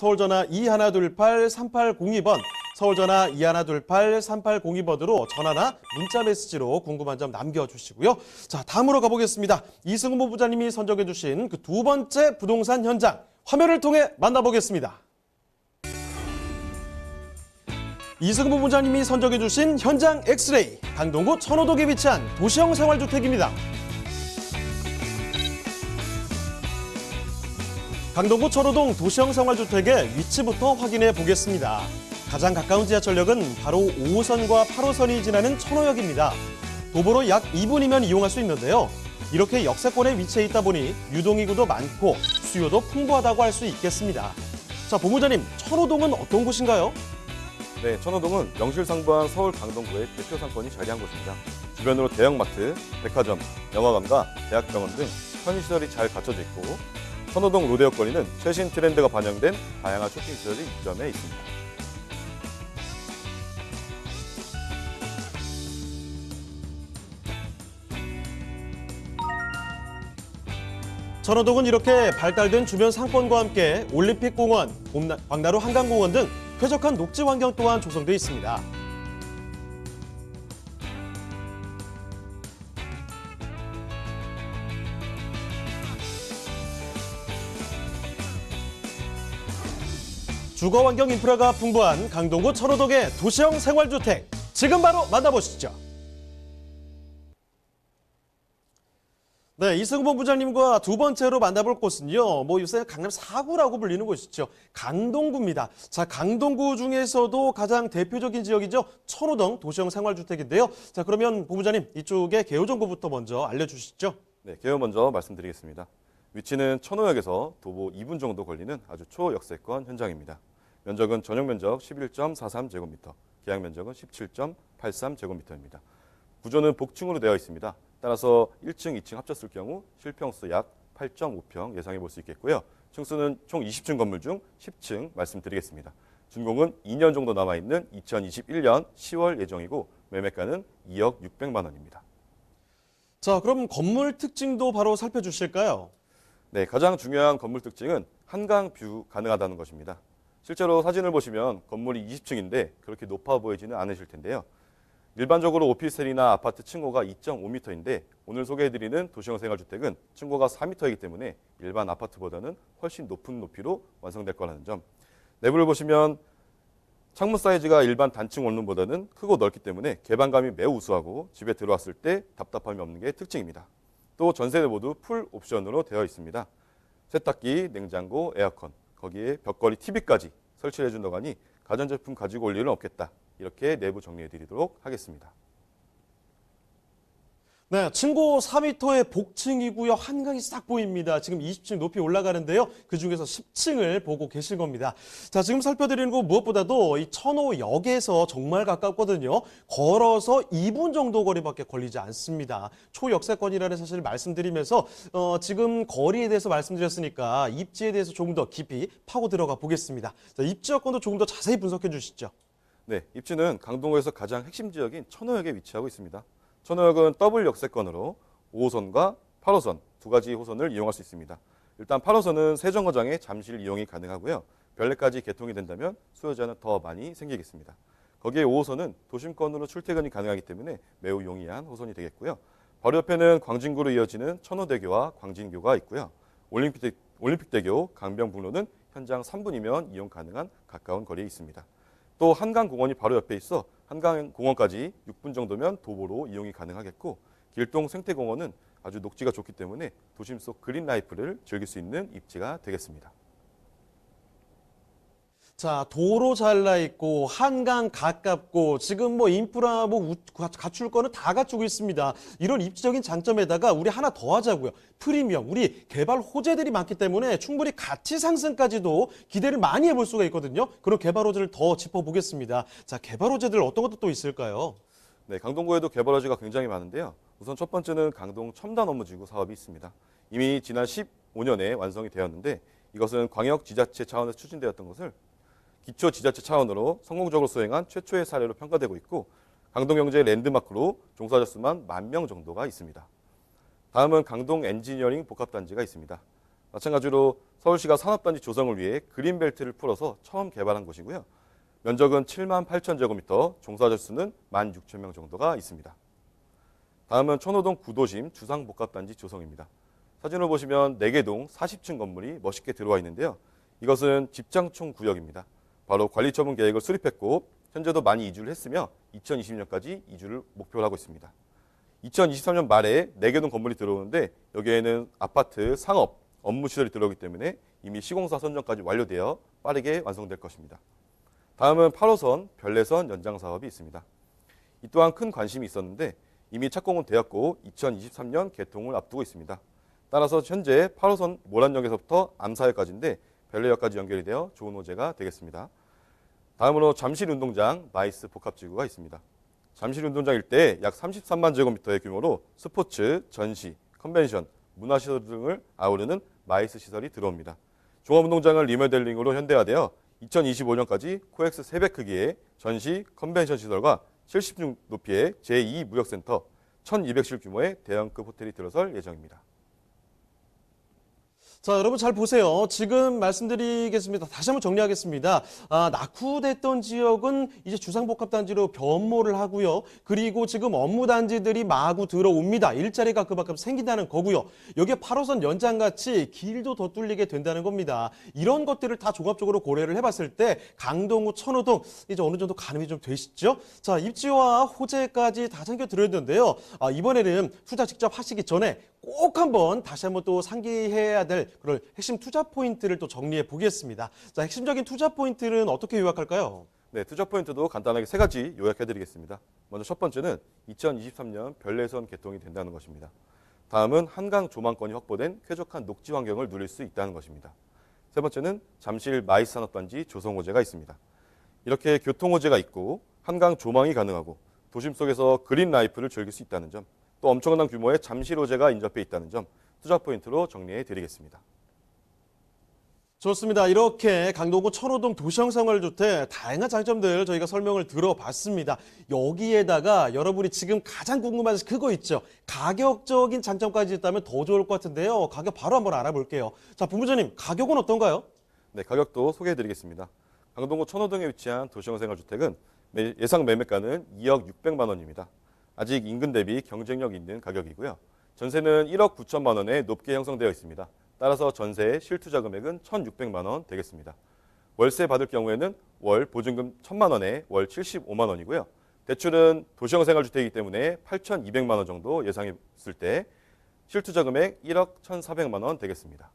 서울전화 2128-3802번, 서울전화 2128-3802번으로 전화나 문자 메시지로 궁금한 점 남겨주시고요. 자, 다음으로 가보겠습니다. 이승훈 본부장님이 선정해 주신 그 두 번째 부동산 현장, 화면을 통해 만나보겠습니다. 이승훈 본부장님이 선정해 주신 현장 엑스레이, 강동구 천호동에 위치한 도시형 생활주택입니다. 강동구 철호동 도시형 생활주택의 위치부터 확인해 보겠습니다. 가장 가까운 지하철역은 바로 5호선과 8호선이 지나는 천호역입니다. 도보로 약 2분이면 이용할 수 있는데요. 이렇게 역세권에 위치해 있다 보니 유동인구도 많고 수요도 풍부하다고 할 수 있겠습니다. 자, 본부장님, 천호동은 어떤 곳인가요? 네, 천호동은 명실상부한 서울 강동구의 대표 상권이 자리한 곳입니다. 주변으로 대형마트, 백화점, 영화관과 대학병원 등 편의시설이 잘 갖춰져 있고 천호동 로데오 거리는 최신 트렌드가 반영된 다양한 쇼핑 시설이 입점해 있습니다. 천호동은 이렇게 발달된 주변 상권과 함께 올림픽공원, 광나루 한강공원 등 쾌적한 녹지 환경 또한 조성되어 있습니다. 주거 환경 인프라가 풍부한 강동구 천호동의 도시형 생활주택 지금 바로 만나보시죠. 네, 이승범 부장님과 두 번째로 만나볼 곳은요. 뭐 요새 강남 4구라고 불리는 곳이죠. 강동구입니다. 자, 강동구 중에서도 가장 대표적인 지역이죠. 천호동 도시형 생활주택인데요. 자, 그러면 본부장님 이쪽에 개요 정보부터 먼저 알려주시죠. 네, 개요 먼저 말씀드리겠습니다. 위치는 천호역에서 도보 2분 정도 걸리는 아주 초역세권 현장입니다. 면적은 전용 면적 11.43제곱미터, 계약 면적은 17.83제곱미터입니다. 구조는 복층으로 되어 있습니다. 따라서 1층, 2층 합쳤을 경우 실평수 약 8.5평 예상해 볼 수 있겠고요. 층수는 총 20층 건물 중 10층 말씀드리겠습니다. 준공은 2년 정도 남아 있는 2021년 10월 예정이고 매매가는 2억 600만 원입니다. 자, 그럼 건물 특징도 바로 살펴주실까요? 네, 가장 중요한 건물 특징은 한강 뷰 가능하다는 것입니다. 실제로 사진을 보시면 건물이 20층인데 그렇게 높아 보이지는 않으실 텐데요. 일반적으로 오피스텔이나 아파트 층고가 2.5m인데 오늘 소개해드리는 도시형 생활주택은 층고가 4m이기 때문에 일반 아파트보다는 훨씬 높은 높이로 완성될 거라는 점. 내부를 보시면 창문 사이즈가 일반 단층 원룸보다는 크고 넓기 때문에 개방감이 매우 우수하고 집에 들어왔을 때 답답함이 없는 게 특징입니다. 또 전세대 모두 풀 옵션으로 되어 있습니다. 세탁기, 냉장고, 에어컨, 거기에 벽걸이 TV까지 설치해 준다고 하니 가전제품 가지고 올 일은 없겠다. 이렇게 내부 정리해 드리도록 하겠습니다. 네, 층고 4m의 복층이고요. 한강이 싹 보입니다. 지금 20층 높이 올라가는데요. 그 중에서 10층을 보고 계신 겁니다. 자, 지금 살펴드리는 거 무엇보다도 이 천호역에서 정말 가깝거든요. 걸어서 2분 정도 거리밖에 걸리지 않습니다. 초역세권이라는 사실을 말씀드리면서 어, 지금 거리에 대해서 말씀드렸으니까 입지에 대해서 조금 더 깊이 파고 들어가 보겠습니다. 자, 입지 여건도 조금 더 자세히 분석해 주시죠. 네, 입지는 강동구에서 가장 핵심 지역인 천호역에 위치하고 있습니다. 천호역은 더블 역세권으로 5호선과 8호선 두 가지 호선을 이용할 수 있습니다. 일단 8호선은 세정거장에 잠실 이용이 가능하고요. 별내까지 개통이 된다면 수요자는 더 많이 생기겠습니다. 거기에 5호선은 도심권으로 출퇴근이 가능하기 때문에 매우 용이한 호선이 되겠고요. 바로 옆에는 광진구로 이어지는 천호대교와 광진교가 있고요. 올림픽대, 올림픽대교, 강병북로는 현장 3분이면 이용 가능한 가까운 거리에 있습니다. 또 한강공원이 바로 옆에 있어 한강공원까지 6분 정도면 도보로 이용이 가능하겠고 길동 생태공원은 아주 녹지가 좋기 때문에 도심 속 그린 라이프를 즐길 수 있는 입지가 되겠습니다. 자, 도로 잘나 있고 한강 가깝고 지금 뭐 인프라 뭐 갖출 거는 다 갖추고 있습니다. 이런 입지적인 장점에다가 우리 하나 더 하자고요. 프리미엄, 우리 개발 호재들이 많기 때문에 충분히 가치 상승까지도 기대를 많이 해볼 수가 있거든요. 그런 개발 호재를 더 짚어보겠습니다. 자, 개발 호재들 어떤 것도 또 있을까요? 네, 강동구에도 개발 허지가 굉장히 많은데요. 우선 첫 번째는 강동 첨단 업무 지구 사업이 있습니다. 이미 지난 15년에 완성이 되었는데 이것은 광역 지자체 차원에서 추진되었던 것을 기초 지자체 차원으로 성공적으로 수행한 최초의 사례로 평가되고 있고 강동경제 랜드마크로 종사자 수만 만 명 정도가 있습니다. 다음은 강동 엔지니어링 복합단지가 있습니다. 마찬가지로 서울시가 산업단지 조성을 위해 그린벨트를 풀어서 처음 개발한 곳이고요. 면적은 7만 8천 제곱미터, 종사자 수는 1만 6천 명 정도가 있습니다. 다음은 천호동 구도심 주상복합단지 조성입니다. 사진을 보시면 4개 동 40층 건물이 멋있게 들어와 있는데요. 이것은 집장촌 구역입니다. 바로 관리 처분 계획을 수립했고 현재도 많이 이주를 했으며 2020년까지 이주를 목표로 하고 있습니다. 2023년 말에 4개 동 건물이 들어오는데 여기에는 아파트, 상업, 업무 시설이 들어오기 때문에 이미 시공사 선정까지 완료되어 빠르게 완성될 것입니다. 다음은 8호선 별내선 연장 사업이 있습니다. 이 또한 큰 관심이 있었는데 이미 착공은 되었고 2023년 개통을 앞두고 있습니다. 따라서 현재 8호선 모란역에서부터 암사역까지인데 별내역까지 연결이 되어 좋은 호재가 되겠습니다. 다음으로 잠실 운동장 마이스 복합지구가 있습니다. 잠실 운동장 일대에 약 33만 제곱미터의 규모로 스포츠, 전시, 컨벤션, 문화시설 등을 아우르는 마이스 시설이 들어옵니다. 종합운동장은 리모델링으로 현대화되어 2025년까지 코엑스 3배 크기의 전시, 컨벤션 시설과 70층 높이의 제2 무역센터, 1200실 규모의 대형급 호텔이 들어설 예정입니다. 자, 여러분 잘 보세요. 지금 말씀드리겠습니다. 다시 한번 정리하겠습니다. 아, 낙후됐던 지역은 이제 주상복합단지로 변모를 하고요. 그리고 지금 업무단지들이 마구 들어옵니다. 일자리가 그만큼 생긴다는 거고요. 여기에 8호선 연장같이 길도 더 뚫리게 된다는 겁니다. 이런 것들을 다 종합적으로 고려를 해봤을 때 강동구, 천호동 이제 어느 정도 가늠이 좀 되시죠? 자, 입지와 호재까지 다 챙겨 드렸는데요. 아, 이번에는 투자 직접 하시기 전에 꼭 한번 다시 한번 또 상기해야 될 그런 핵심 투자 포인트를 또 정리해 보겠습니다. 자, 핵심적인 투자 포인트는 어떻게 요약할까요? 네, 투자 포인트도 간단하게 세 가지 요약해 드리겠습니다. 먼저 첫 번째는 2023년 별내선 개통이 된다는 것입니다. 다음은 한강 조망권이 확보된 쾌적한 녹지 환경을 누릴 수 있다는 것입니다. 세 번째는 잠실 마이스 산업단지 조성 호재가 있습니다. 이렇게 교통 호재가 있고 한강 조망이 가능하고 도심 속에서 그린 라이프를 즐길 수 있다는 점, 또 엄청난 규모의 잠실 호재가 인접해 있다는 점 투자 포인트로 정리해 드리겠습니다. 좋습니다. 이렇게 강동구 천호동 도시형생활주택 다양한 장점들 저희가 설명을 들어봤습니다. 여기에다가 여러분이 지금 가장 궁금한 그거 있죠. 가격적인 장점까지 있다면 더 좋을 것 같은데요. 가격 바로 한번 알아볼게요. 자, 본부장님 가격은 어떤가요? 네, 가격도 소개해 드리겠습니다. 강동구 천호동에 위치한 도시형 생활주택은 매- 예상 매매가는 2억 600만 원입니다. 아직 인근 대비 경쟁력 있는 가격이고요. 전세는 1억 9천만 원에 높게 형성되어 있습니다. 따라서 전세의 실투자 금액은 1,600만 원 되겠습니다. 월세 받을 경우에는 월 보증금 1,000만 원에 월 75만 원이고요. 대출은 도시형 생활주택이기 때문에 8,200만 원 정도 예상했을 때 실투자 금액 1억 1,400만 원 되겠습니다.